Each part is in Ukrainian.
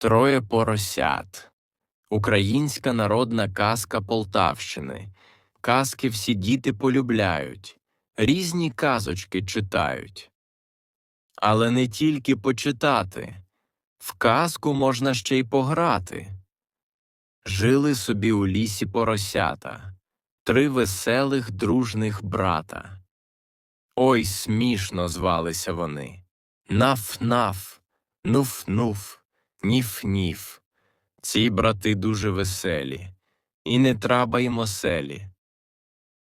Троє поросят. Українська народна казка Полтавщини. Казки всі діти полюбляють, різні казочки читають. Але не тільки почитати, в казку можна ще й пограти. Жили собі у лісі поросята, три веселих дружних брата. Ой, смішно звалися вони. Наф-наф, нуф-нуф, ніф-ніф. Ці брати дуже веселі, і не траба їм оселі.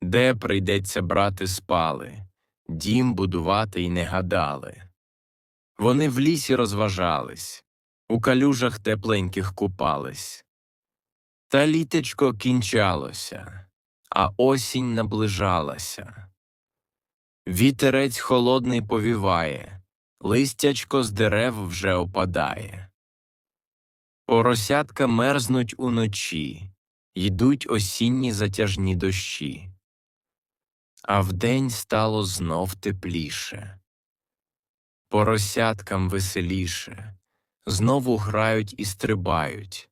Де прийдеться брати спали, дім будувати й не гадали. Вони в лісі розважались, у калюжах тепленьких купались. Та літечко кінчалося, а осінь наближалася. Вітерець холодний повіває, листячко з дерев вже опадає. Поросятка мерзнуть уночі, йдуть осінні затяжні дощі. А вдень стало знов тепліше. Поросяткам веселіше, знову грають і стрибають,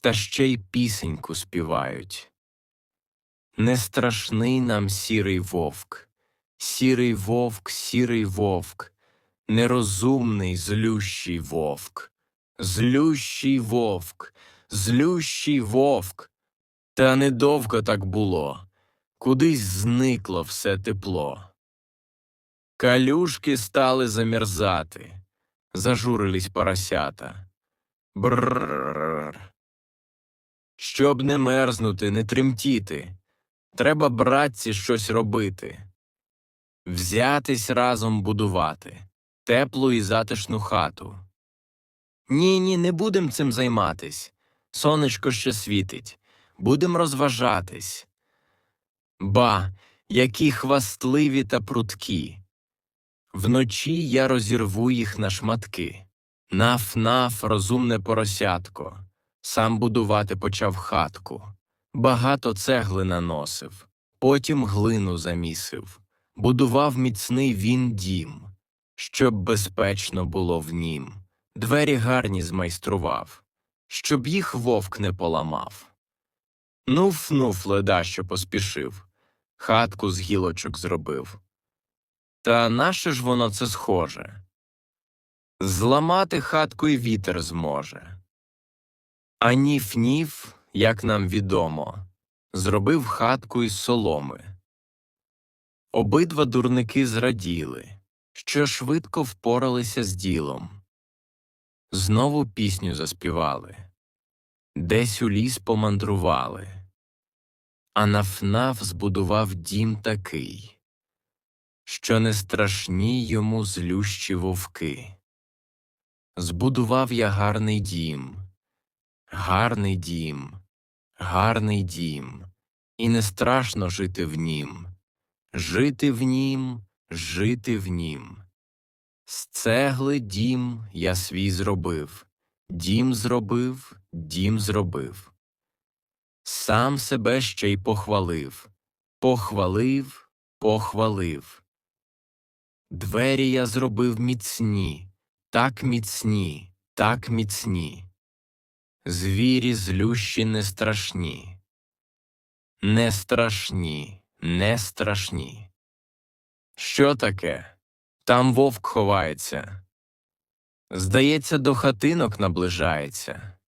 та ще й пісеньку співають. Не страшний нам сірий вовк, сірий вовк, сірий вовк, нерозумний, злющий вовк, злющий вовк, злющий вовк. Та недовго так було, кудись зникло все тепло. Калюшки стали замерзати, зажурились поросята. Брррр. Щоб не мерзнути, не тремтіти, треба, братці, щось робити. Взятись разом будувати теплу і затишну хату. Ні, ні, не будем цим займатись. Сонечко ще світить, будем розважатись. Ба, які хвастливі та прудкі. Вночі я розірву їх на шматки. Наф-наф, розумне поросятко, сам будувати почав хатку. Багато цегли наносив, потім глину замісив. Будував міцний він дім, щоб безпечно було в нім. Двері гарні змайстрував, щоб їх вовк не поламав. Нуф-нуф леда, що поспішив, хатку з гілочок зробив. Та наше ж воно це схоже? Зламати хатку й вітер зможе. А ніф-ніф, як нам відомо, зробив хатку із соломи. Обидва дурники зраділи, що швидко впоралися з ділом. Знову пісню заспівали, десь у ліс помандрували, а нафнаф збудував дім такий, що не страшні йому злющі вовки. Збудував я гарний дім, гарний дім, гарний дім, і не страшно жити в нім, жити в нім, жити в нім. З цегли дім я свій зробив, дім зробив, дім зробив. Сам себе ще й похвалив, похвалив, похвалив. Двері я зробив міцні, так міцні, так міцні. Звірі злющі не страшні. Не страшні, не страшні. Що таке? Там вовк ховається. Здається, до хатинок наближається.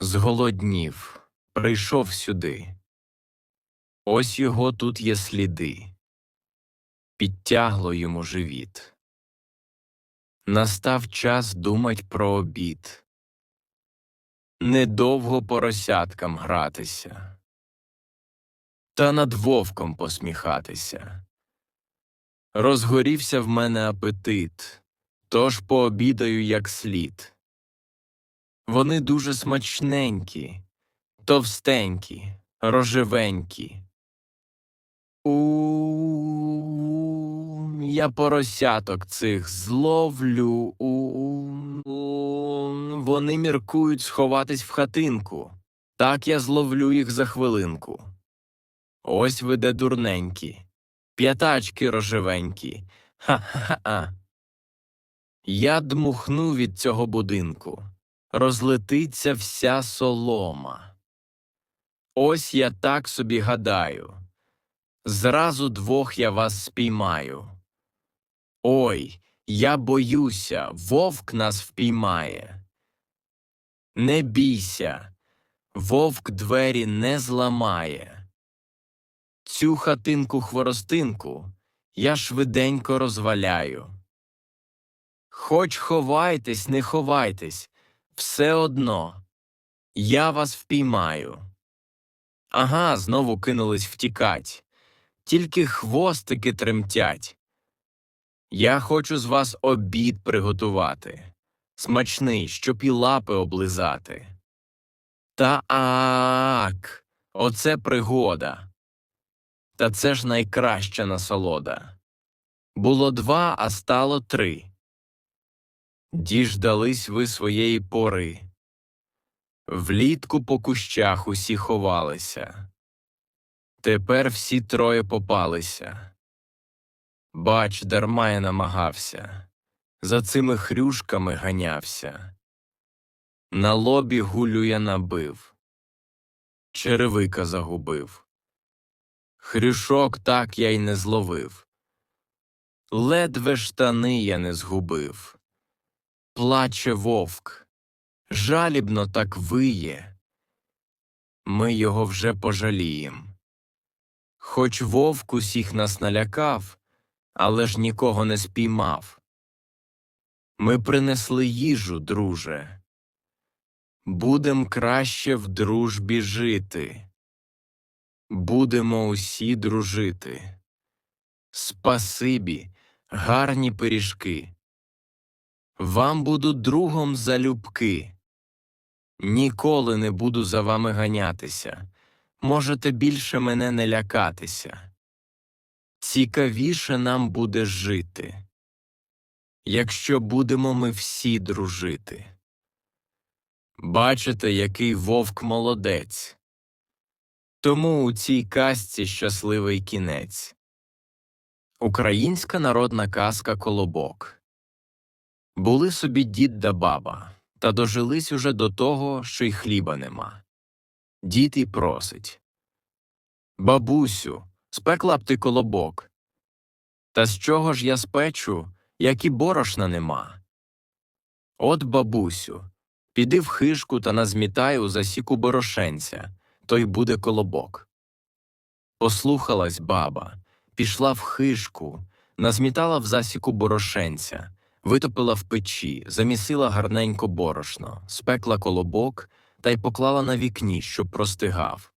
Зголоднів, прийшов сюди. Ось його тут є сліди. Підтягло йому живіт. Настав час думать про обід. Недовго поросяткам гратися, та над вовком посміхатися. Розгорівся в мене апетит, тож пообідаю як слід. Вони дуже смачненькі, товстенькі, рожевенькі. У я поросяток цих зловлю. У, у вони міркують сховатись в хатинку. Так я зловлю їх за хвилинку. Ось ви де дурненькі, п'ятачки рожевенькі. Ха-ха-ха. Я дмухну від цього будинку. розлетиться вся солома. Ось я так собі гадаю. Зразу двох я вас спіймаю. Ой, я боюся, вовк нас впіймає. Не бійся, вовк двері не зламає. Цю хатинку хворостинку я швиденько розваляю. Хоч ховайтесь, не ховайтесь, все одно я вас впіймаю. Ага, знову кинулись втікать, тільки хвостики тремтять. Я хочу з вас обід приготувати, смачний, щоб і лапи облизати. Та ак, оце пригода. Та це ж найкраща насолода. Було два, а стало три. Діждались ви своєї пори. Влітку по кущах усі ховалися. Тепер всі троє попалися. Бач, дарма я намагався, за цими хрюшками ганявся. На лобі гулю я набив, черевика загубив. Хрюшок так я й не зловив. Ледве штани я не згубив. Плаче вовк, жалібно так виє. Ми його вже пожалієм. Хоч вовк усіх нас налякав, але ж нікого не спіймав. Ми принесли їжу, друже. Будем краще в дружбі жити. Будемо усі дружити. Спасибі, гарні пиріжки. Вам буду другом залюбки. Ніколи не буду за вами ганятися. Можете більше мене не лякатися. Цікавіше нам буде жити, якщо будемо ми всі дружити. Бачите, який вовк молодець. Тому у цій казці щасливий кінець. Українська народна казка Колобок. Були собі дід да баба, та дожились уже до того, що й хліба нема. Дід і просить Бабусю, спекла б ти колобок. Та з чого ж я спечу, як і борошна нема? От, бабусю, піди в хижку та назмітай у засіку борошенця, то й буде колобок. Послухалась баба, пішла в хижку, назмітала в засіку борошенця, витопила в печі, замісила гарненько борошно, спекла колобок та й поклала на вікні, щоб простигав.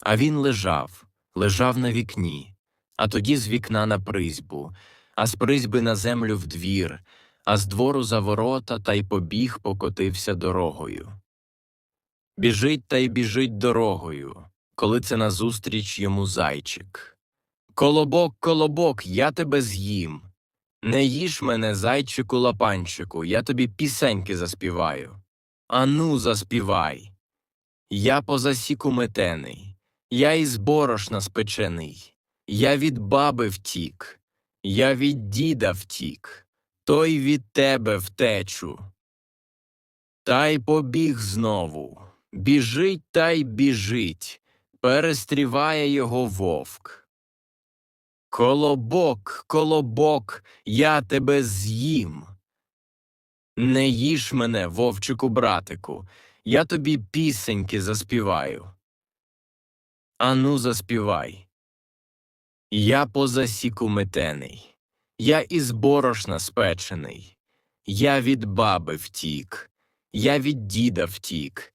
А він лежав, лежав на вікні, а тоді з вікна на призьбу, а з призьби на землю в двір, а з двору за ворота та й побіг покотився дорогою. Біжить та й біжить дорогою, коли це назустріч йому зайчик. Колобок, колобок, я тебе з'їм. Не їж мене, зайчику лапанчику, я тобі пісеньки заспіваю. Ану, заспівай. Я по засіку метений, я із борошна спечений, я від баби втік, я від діда втік, той від тебе втечу. Та й побіг знову. Біжить та й біжить, перестріває його вовк. Колобок, колобок, я тебе з'їм. Не їж мене, вовчику братику, я тобі пісеньки заспіваю. Ану, заспівай. Я по засіку метений, я із борошна спечений, я від баби втік, я від діда втік,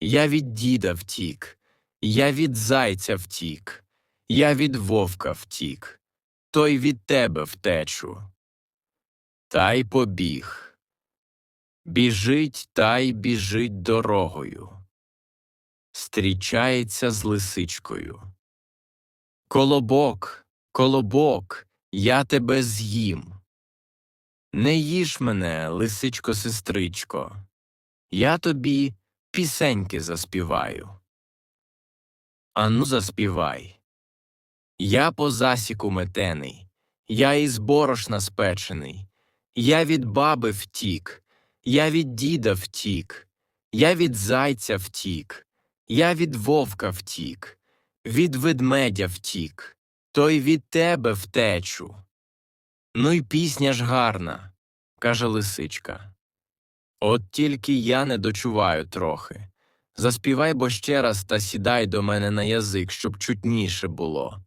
я від діда втік, я від зайця втік, я від вовка втік, той від тебе втечу. Та й побіг. Біжить та й біжить дорогою. Стрічається з лисичкою. Колобок, колобок, я тебе з'їм. Не їж мене, лисичко сестричко, я тобі пісеньки заспіваю. Ану, заспівай. Я по засіку метений, я із борошна спечений, я від баби втік, я від діда втік, я від зайця втік, я від вовка втік, від ведмедя втік, то й від тебе втечу. Ну й пісня ж гарна, каже лисичка. От тільки я не дочуваю трохи. Заспівай бо ще раз та сідай до мене на язик, щоб чутніше було.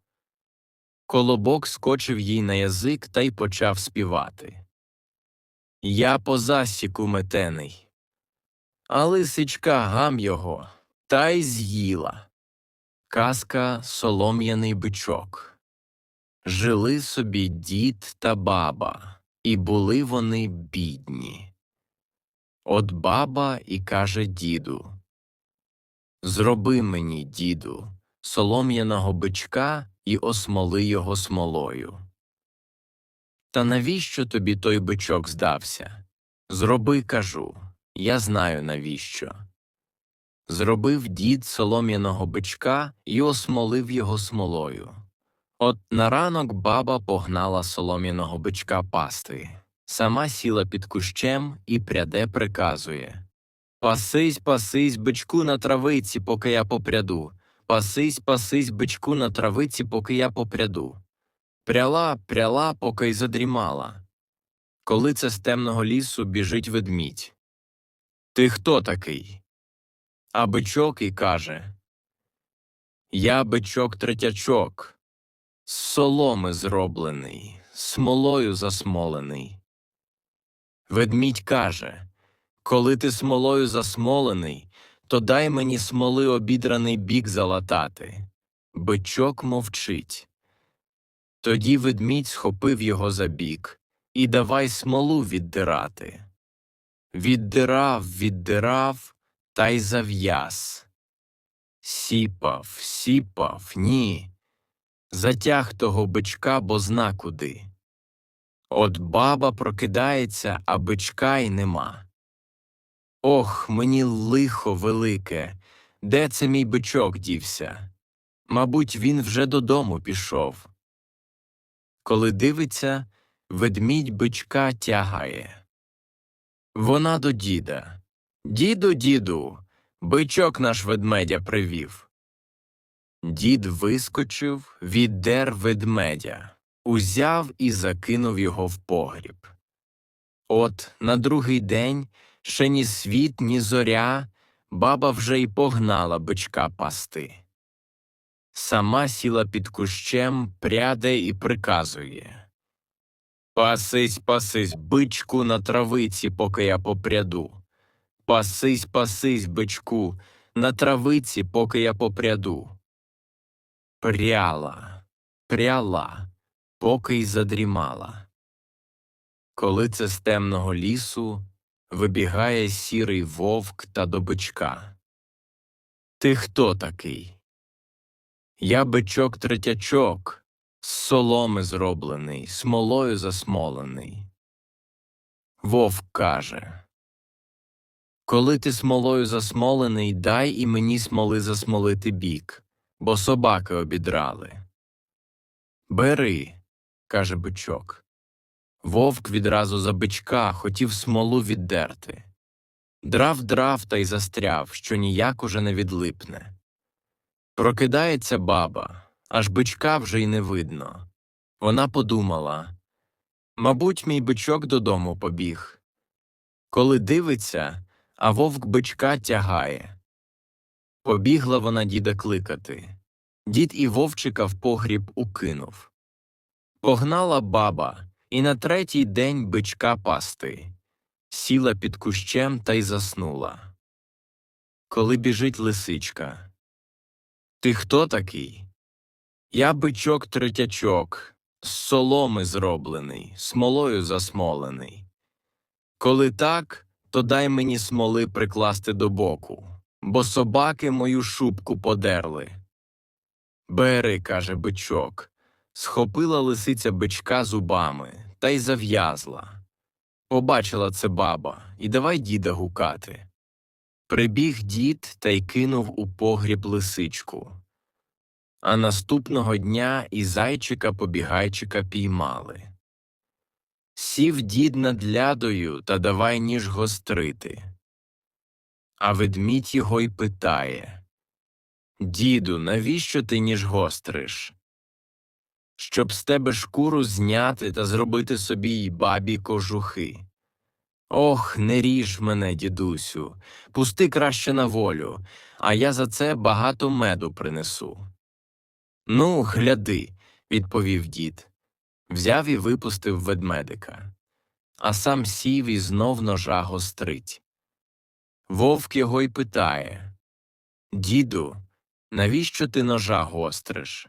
Колобок скочив їй на язик та й почав співати. Я по засіку метений. А лисичка гам його та й з'їла. Казка солом'яний бичок. Жили собі дід та баба, і були вони бідні. От баба і каже діду Зроби мені, діду, солом'яного бичка і осмоли його смолою. Та навіщо тобі той бичок здався? Зроби, кажу, я знаю навіщо. Зробив дід солом'яного бичка і осмолив його смолою. От на ранок баба погнала солом'яного бичка пасти, сама сіла під кущем і пряде приказує Пасись, пасись, бичку на травиці, поки я попряду. Пасись, пасись, бичку на травиці, поки я попряду. Пряла, пряла, поки й задрімала. Коли це з темного лісу біжить ведмідь. Ти хто такий? А бичок і каже Я бичок третячок, з соломи зроблений, смолою засмолений. Ведмідь каже Коли ти смолою засмолений, то дай мені смоли обідраний бік залатати. Бичок мовчить. Тоді ведмідь схопив його за бік і давай смолу віддирати. Віддирав, віддирав та й зав'яз. Сіпав, сіпав, ні. Затяг того бичка, бо зна куди. От баба прокидається, а бичка й нема. Ох, мені лихо велике, де це мій бичок дівся? Мабуть, він вже додому пішов. Коли дивиться, ведмідь бичка тягає. Вона до діда. Діду, діду, бичок наш ведмедя привів. Дід вискочив, віддер ведмедя, узяв і закинув його в погріб. От на другий день ще ні світ, ні зоря, баба вже й погнала бичка пасти. Сама сіла під кущем, пряде і приказує Пасись, пасись, бичку на травиці, поки я попряду. Пасись, пасись, бичку, на травиці, поки я попряду. Пряла, пряла, поки й задрімала. Коли це з темного лісу вибігає сірий вовк та до бичка. Ти хто такий? Я бичок третячок, з соломи зроблений, смолою засмолений. Вовк каже Коли ти смолою засмолений, дай і мені смоли засмолити бік, бо собаки обідрали. Бери, каже бичок. Вовк відразу за бичка хотів смолу віддерти. Драв драв та й застряв, що ніяк уже не відлипне. Прокидається баба, аж бичка вже й не видно. Вона подумала мабуть, мій бичок додому побіг. Коли дивиться, а вовк бичка тягає. Побігла вона діда кликати. Дід і вовчика в погріб укинув. Погнала баба і на третій день бичка пасти. Сіла під кущем та й заснула. Коли біжить лисичка. Ти хто такий? Я бичок третячок, з соломи зроблений, смолою засмолений. Коли так, то дай мені смоли прикласти до боку, бо собаки мою шубку подерли. Бери, каже бичок. Схопила лисиця бичка зубами та й зав'язла. Побачила це баба, і давай діда гукати. Прибіг дід та й кинув у погріб лисичку. А наступного дня і зайчика побігайчика піймали. Сів дід над лядою та давай ніж гострити. А ведмідь його й питає Діду, навіщо ти ніж гостриш? Щоб з тебе шкуру зняти та зробити собі й бабі кожухи. Ох, не ріж мене, дідусю, пусти краще на волю, а я за це багато меду принесу. Ну, гляди, відповів дід. Взяв і випустив ведмедика, а сам сів і знов ножа гострить. Вовк його й питає Діду, навіщо ти ножа гостриш?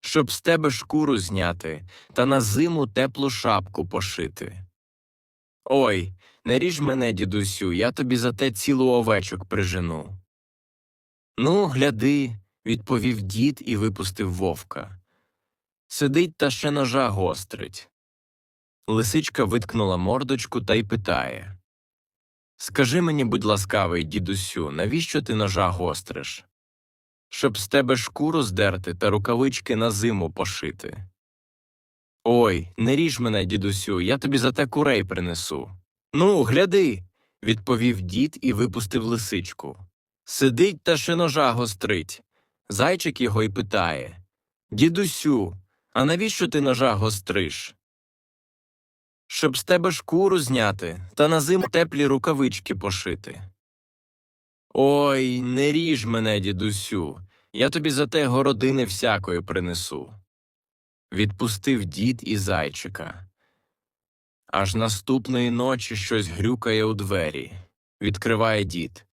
Щоб з тебе шкуру зняти та на зиму теплу шапку пошити. Ой, не ріж мене, дідусю, я тобі за те цілу овечок прижену. Ну, гляди, відповів дід і випустив вовка. Сидить та ще ножа гострить. Лисичка виткнула мордочку та й питає Скажи мені, будь ласкавий, дідусю, навіщо ти ножа гостриш? Щоб з тебе шкуру здерти та рукавички на зиму пошити. Ой, не ріж мене, дідусю, я тобі за те курей принесу. Ну, гляди, відповів дід і випустив лисичку. Сидить та ще ножа гострить. Зайчик його й питає Дідусю, а навіщо ти ножа гостриш? Щоб з тебе шкуру зняти та на зиму теплі рукавички пошити. Ой, не ріж мене, дідусю, я тобі за те городини всякої принесу. Відпустив дід і зайчика. Аж наступної ночі щось грюкає у двері. Відкриває дід.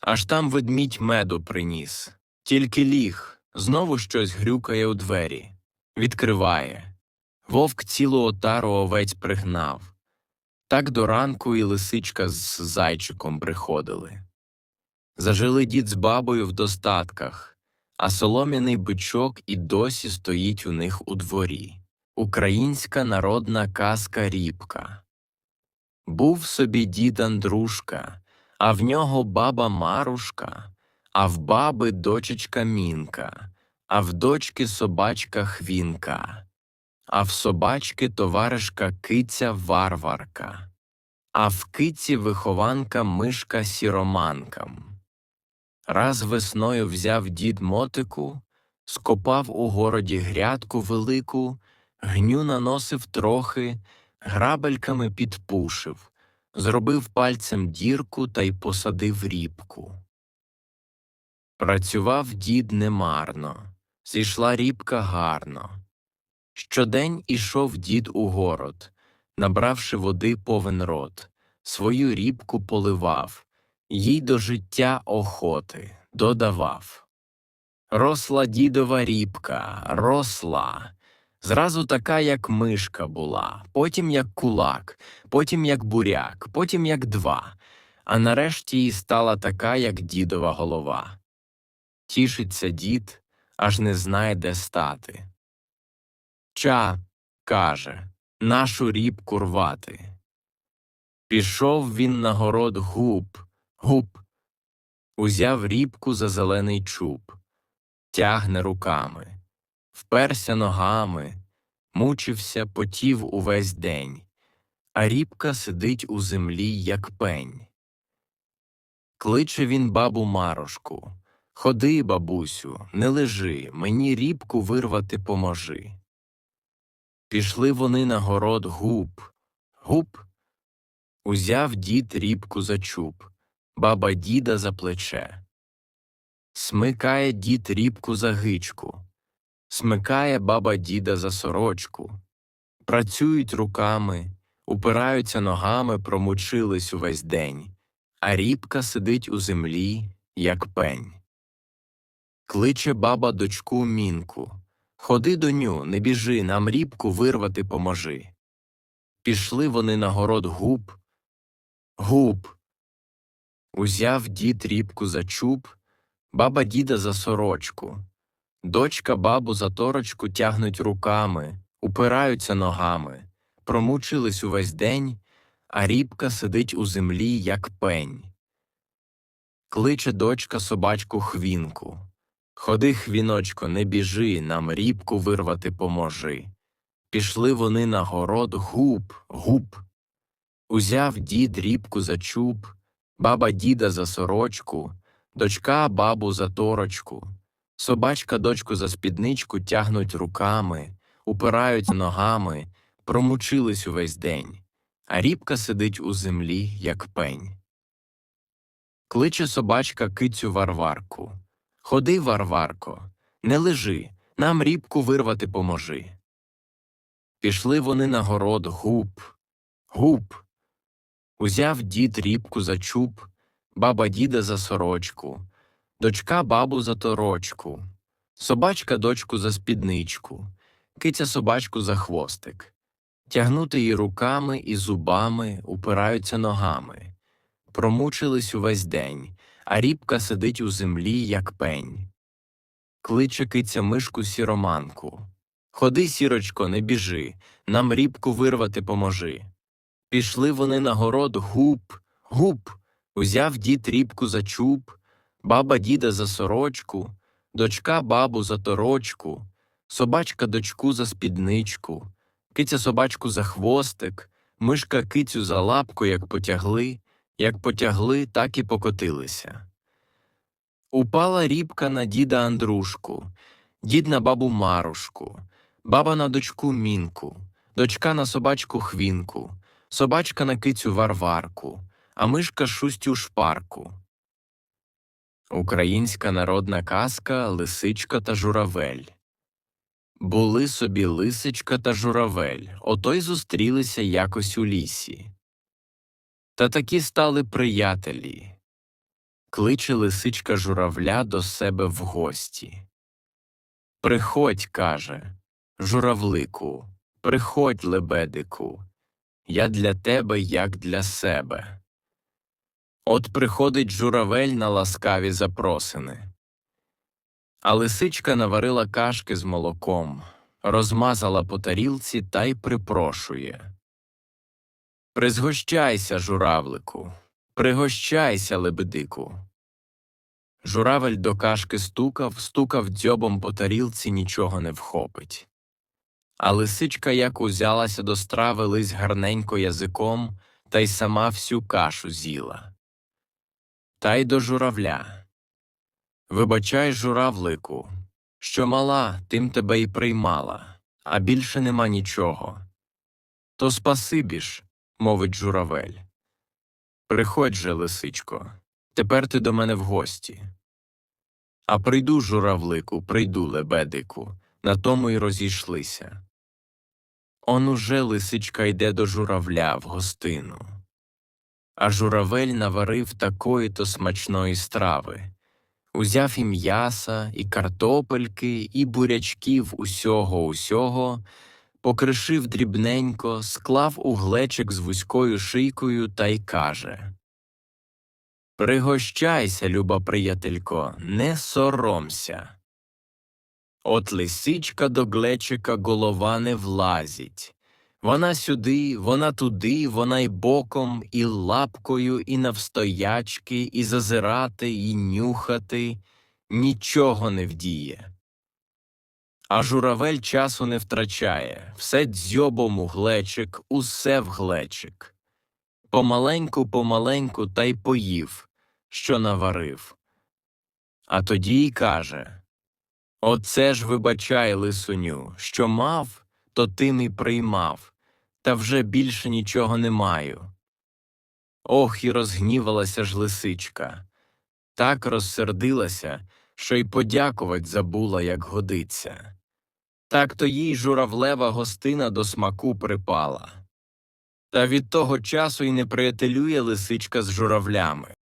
Аж там ведмідь меду приніс. Тільки ліг, знову щось грюкає у двері. Відкриває. Вовк цілу отару овець пригнав. Так до ранку і лисичка з зайчиком приходили. Зажили дід з бабою в достатках, а солом'яний бичок і досі стоїть у них у дворі. Українська народна казка Рібка. Був собі дід Андрушка, а в нього баба Марушка, а в баби дочечка Мінка, а в дочки собачка Хвінка, а в собачки товаришка киця Варварка, а в киці вихованка мишка сіроманкам. Раз весною взяв дід мотику, скопав у городі грядку велику, гню наносив трохи, грабельками підпушив, зробив пальцем дірку та й посадив рібку. Працював дід немарно, зійшла рібка гарно. Щодень ішов дід у город, набравши води повен рот, свою рібку поливав, їй до життя охоти додавав. Росла дідова рібка, росла. Зразу така, як мишка була, потім як кулак, потім як буряк, потім як два, а нарешті й стала така, як дідова голова. Тішиться дід, аж не знає, де стати. Ча, каже, нашу рібку рвати. Пішов він на город губ, губ, узяв рібку за зелений чуб, тягне руками, вперся ногами, мучився, потів увесь день, а рібка сидить у землі, як пень. Кличе він бабу Марошку. Ходи, бабусю, не лежи, мені рібку вирвати поможи. Пішли вони на город губ, губ. Узяв дід рібку за чуб, баба діда за плече. Смикає дід рібку за гичку, смикає баба діда за сорочку. Працюють руками, упираються ногами, промучились увесь день, а рібка сидить у землі, як пень. Кличе баба дочку мінку. Ходи доню, не біжи, нам рібку вирвати поможи. Пішли вони на город губ, губ. Узяв дід рібку за чуб, баба діда за сорочку. Дочка бабу за торочку тягнуть руками, упираються ногами, промучились увесь день, а рібка сидить у землі, як пень. Кличе дочка собачку хвінку. Ходи, хвіночко, не біжи, нам рібку вирвати поможи. Пішли вони на город губ, губ. Узяв дід рібку за чуб, баба діда за сорочку, дочка бабу за торочку. Собачка дочку за спідничку тягнуть руками, упирають ногами, промучились увесь день, а рібка сидить у землі, як пень. Кличе собачка кицю Варварку. Ходи, Варварко, не лежи, нам рібку вирвати поможи. Пішли вони на город губ, губ. Узяв дід рібку за чуб, баба діда за сорочку, дочка бабу за торочку, собачка дочку за спідничку, киця собачку за хвостик. Тягнути її руками і зубами упираються ногами. Промучились увесь день, а рібка сидить у землі, як пень. Кличе киця мишку сіроманку. Ходи, сірочко, не біжи, нам рібку вирвати поможи. Пішли вони на город губ, губ. Узяв дід рібку за чуб, баба діда за сорочку, дочка бабу за торочку, собачка дочку за спідничку, киця собачку за хвостик, мишка кицю за лапку, як потягли, як потягли, так і покотилися. Упала рібка на діда Андрушку, дід на бабу Марушку, баба на дочку Мінку, дочка на собачку Хвінку, собачка на кицю Варварку, а мишка шустю шпарку. Українська народна казка Лисичка та журавель. Були собі лисичка та журавель, ото й зустрілися якось у лісі. Та такі стали приятелі. Кличе лисичка журавля до себе в гості. Приходь, каже, журавлику, приходь, лебедику, я для тебе, як для себе. От приходить журавель на ласкаві запросини. А лисичка наварила кашки з молоком, розмазала по тарілці та й припрошує. Призгощайся, журавлику, пригощайся, лебедику. Журавель до кашки стукав, стукав дзьобом по тарілці, нічого не вхопить. А лисичка як узялася до страви лись гарненько язиком та й сама всю кашу з'їла. Та й до журавля. Вибачай, журавлику, що мала, тим тебе й приймала, а більше нема нічого. То спасибі ж, мовить журавель. Приходь же, лисичко, тепер ти до мене в гості. А прийду, журавлику, прийду, лебедику, на тому й розійшлися. Он уже лисичка йде до журавля в гостину. А журавель наварив такої то смачної страви. Узяв і м'яса, і картопельки, і бурячків усього усього, покришив дрібненько, склав у глечик з вузькою шийкою та й каже Пригощайся, люба приятелько, не соромся. От лисичка до глечика голова не влазить. Вона сюди, вона туди, вона й боком, і лапкою, і навстоячки, і зазирати, і нюхати нічого не вдіє. А журавель часу не втрачає, все дзьобом у глечик, усе в глечик. Помаленьку, помаленьку та й поїв, що наварив. А тоді й каже Оце ж вибачай, лисуню, що мав, то тим і приймав, та вже більше нічого не маю. Ох, і розгнівалася ж лисичка. Так розсердилася, що й подякувать забула, як годиться. Так то їй журавлева гостина до смаку припала. Та від того часу й не приятелює лисичка з журавлями.